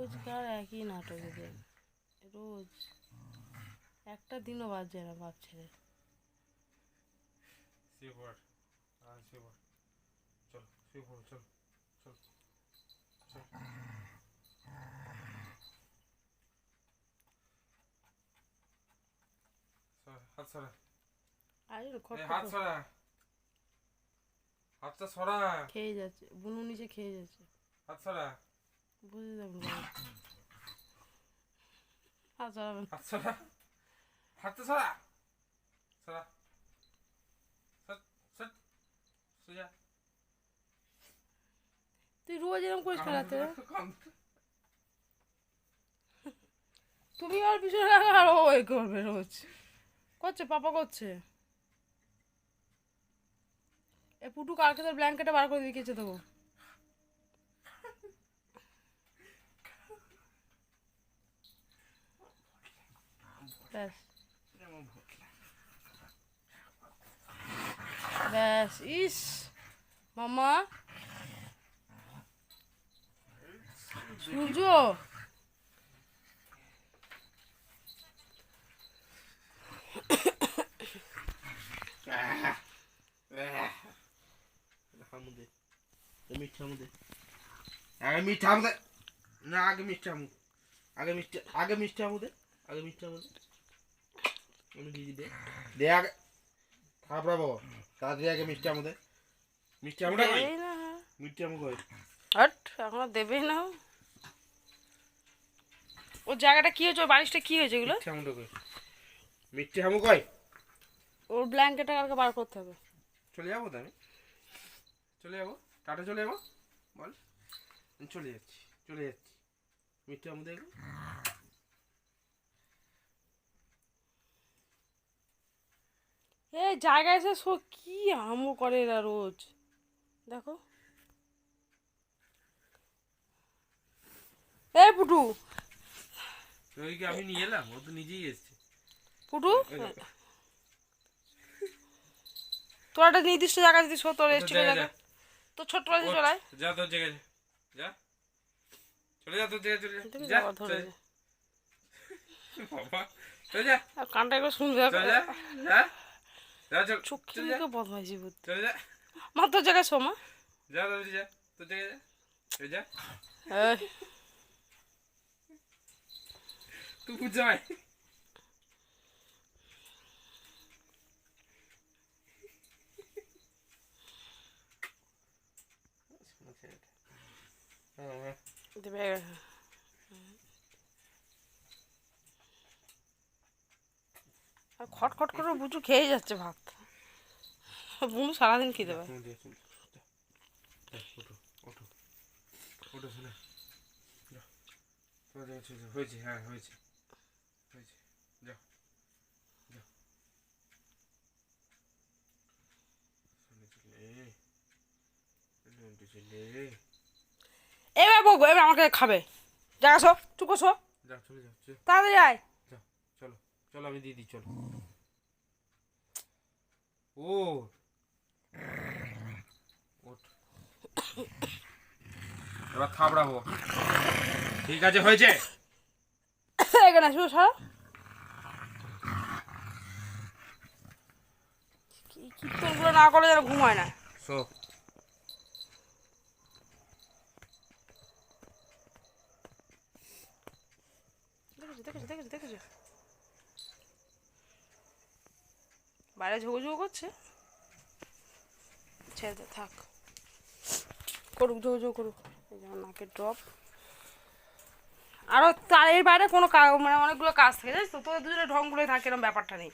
রোজকার একই নাটক এদের রোজ। একটা দিনও বাদ যায় না বাপ চল চল চল হাত সরা। হাত সরা। হাতটা সরা। খেয়ে যাচ্ছে বুনু নিচে খেয়ে যাচ্ছে। হাত সরা। বুঝে যাবেন হাত চালাবেন হাত সরা। হাতটা সরা। সরা। সর সর। সোজা। তুই রোজ এরকম করিস খেলাতে তুমি আর পিছনে আর ও এ করবে রোজ। করছে পাপা করছে। এ পুটু কালকে তোর ব্ল্যাঙ্কেটে বার করে দিকেছে দেবো ব্যাস ব্যাস ইস মামা সূর্য মিষ্টি হামুদে আগে মিষ্টি হামুদে না আগে হামু আগে মিষ্টি আগে মিষ্টি হামুদে আগে মিষ্টি হামুদে আমি দিয়ে দে দে আগে খাবরা বাবা তাড়াতাড়ি আগে মিষ্টি হামুদে মিষ্টি হামুদে কই? না। মিষ্টি হামু কই? হট এখনও দেবেই না। ওর জায়গাটা কি হয়েছে? ওর বালিশটা কি হয়েছে এগুলো? মিষ্টি কই? মিষ্টি হামু কই? ওর ব্ল্যাঙ্কেটটা কালকে বার করতে হবে। চলে যাব তো আমি চলে যাব? টাটা চলে যাব? বল। চলে যাচ্ছি। চলে যাচ্ছি। মিষ্টি হামু এ জায়গায় এসে শো কি আমো করে এরা রোজ? দেখো। এ পুটু। ওইকে আমি নিয়ে এলাম ও তো নিজেই এসছে। পুটু? তোর একটা নির্দিষ্ট জায়গা যদি শো তোর এসছিল জায়গা জায়গা। যা। তো ছোট্ট চলাই যা তোর জায়গায় যা। চলে যা তোর জায়গায় চলে যা। যা আবার ধরে চলে যা। চলে যা আর কানটা একবার শুনবে চলে যা যা যা চল চোখে চলে যা মুখে বদমাইশি বুদ্ধি চলে যা মা তোর জায়গায় শো মা যা তোর যা তোর জায়গায় যা চলে যা এই, তুই বুঝ যাই হ্যাঁ দেবে আর খট খট করে বুঝু খেয়ে যাচ্ছে ভাত। বুনু সারাদিন খেতে পারে যা যা। হয়েছে হ্যাঁ হয়েছে যাও এবার বকবো এবার আমাকে খাবে। শো চুপো শো। তাড়াতাড়ি আয়। যাও চলো আমি দিয়ে দিই চলো। ও। এবার থাবড়াবো। ঠিক আছে হয়েছে। এখানে শুধু সারা। কীর্তনগুলো না করলে যেন ঘুমায় না। সো দেখেছ দেখেছ দেখেছ দেখেছ? বাইরে ঝোগো করছে। ছেড়ে দে থাক। করুক ঝোগো করুক। এই যেমন নাকের ড্রপ আরও তার এর বাইরে কোনো মানে অনেকগুলো কাজ থাকে জানিস তো? তোদের দুজনের ঢংগুলোই থাকে এরকম ব্যাপারটা নেই।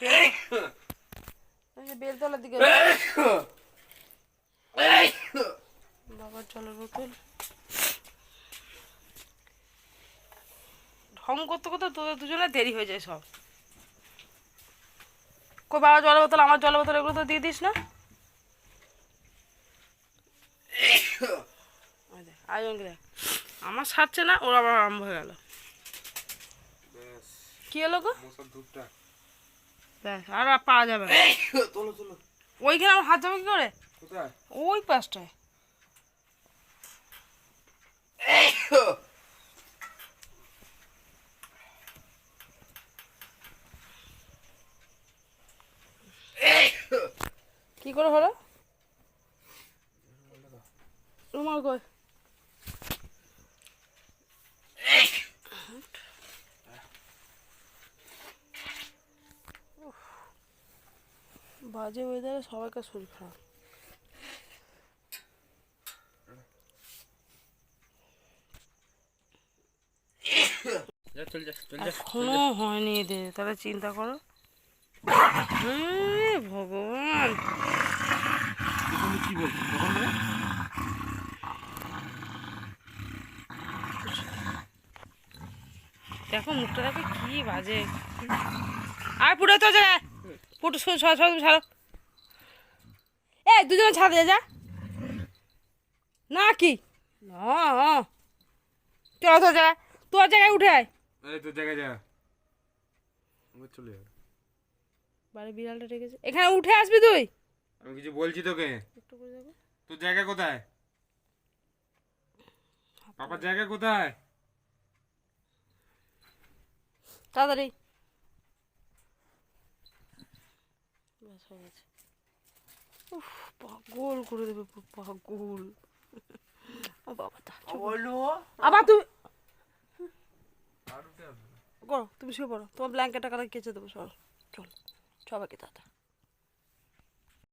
বেল- বেলতলার দিকে। বাবার জলের বোতল। ঢং করতে করতে তোদের দুজনে দেরি হয়ে যায় সব। কই বাবা জলের বোতল আমার জল বোতল এগুলো তো দিয়ে দিস না। ওই দেখ, আমার সারছে না ওর আবার আরম্ভ হয়ে গেল। কি হলো গো? ব্যাস আর পাওয়া যাবে ওইখানে আমার হাত যাবে কি করে? ওই পাশটায়। কি করে হলো? রুমাল কই? বাজে ওয়েদারে সবাইকার শরীর খারাপ। এখনও হয়নি এদের তাহলে চিন্তা করো। ভগবান। কি বলছো দেখো মুখটা দেখো কি বাজে। আর পুরো তো যা পুটু ছাড়ো এ দুজনে ছাড় দে যা। না কি? না। চল তোর জায়গায় তোর জায়গায় উঠে আয়। তোর জায়গায় যা। চলে যাবে। বাড়ি বিড়ালটা রেখেছে এখানে উঠে আসবি তুই? আমি কিছু বলছি তোকে। একটু করে দেখো। তোর জায়গা কোথায়? পাপার জায়গা কোথায়? তাড়াতাড়ি। ব্যাস হয়ে গেছে। উফ পাগল করে দেবে পাগল। ও বাবা তা বলো আবার তুমি করো তুমি শুয়ে পড়ো। তোমার ব্ল্যাঙ্কেটটা কারা কেচে দেবো চল চল। সবাইকে দাদা